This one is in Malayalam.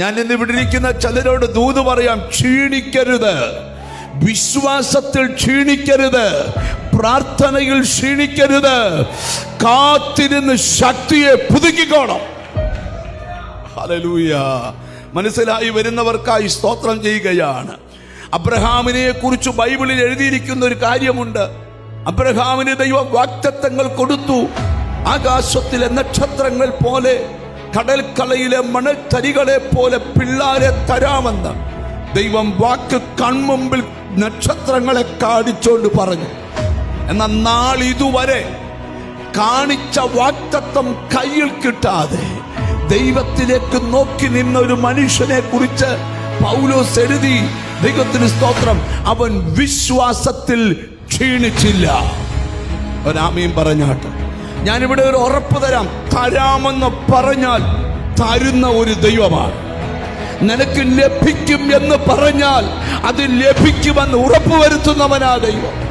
ഞാൻ ഇന്ന് ഇവിടെ ഇരിക്കുന്ന ചിലരോട് ദൂത് പറയാം ക്ഷീണിക്കരുത്. വിശ്വാസത്തിൽ ക്ഷീണിക്കരുത്. പ്രാർത്ഥനയിൽ ക്ഷീണിക്കരുത്. കാത്തിരുന്ന് ശക്തിയെ പുതുക്കിക്കോണം. മനസ്സിലായി വരുന്നവർക്കായി സ്തോത്രം ചെയ്യുകയാണ്. അബ്രഹാമിനെ കുറിച്ച് ബൈബിളിൽ എഴുതിയിരിക്കുന്ന ഒരു കാര്യമുണ്ട്. അബ്രഹാമിന് ദൈവ വാക്തത്വങ്ങൾ കൊടുത്തു. ആകാശത്തിലെ നക്ഷത്രങ്ങൾ പോലെ കടൽക്കലയിലെ മണൽത്തരികളെ പോലെ പിള്ളാരെ തരാമെന്ന് ദൈവം വാക്ക് കൺമുമ്പിൽ നക്ഷത്രങ്ങളെ കാണിച്ചോണ്ട് പറഞ്ഞു. എന്നാൽ ഇതുവരെ കാണിച്ച വാക്തത്വം കയ്യിൽ കിട്ടാതെ ദൈവത്തിലേക്ക് നോക്കി നിന്ന ഒരു മനുഷ്യനെ കുറിച്ച് പൗലോസ് എഴുതി. ദൈവത്തിന് സ്തോത്രം. അവൻ വിശ്വാസത്തിൽ ക്ഷീണിച്ചില്ല. ഒരാമയും പറഞ്ഞാട്ട്. ഞാനിവിടെ ഒരു ഉറപ്പ് തരാം. തരാമെന്ന് പറഞ്ഞാൽ തരുന്ന ഒരു ദൈവമാണ്. നിനക്ക് ലഭിക്കും എന്ന് പറഞ്ഞാൽ അത് ലഭിക്കുമെന്ന് ഉറപ്പ് വരുത്തുന്നവനാ ദൈവം.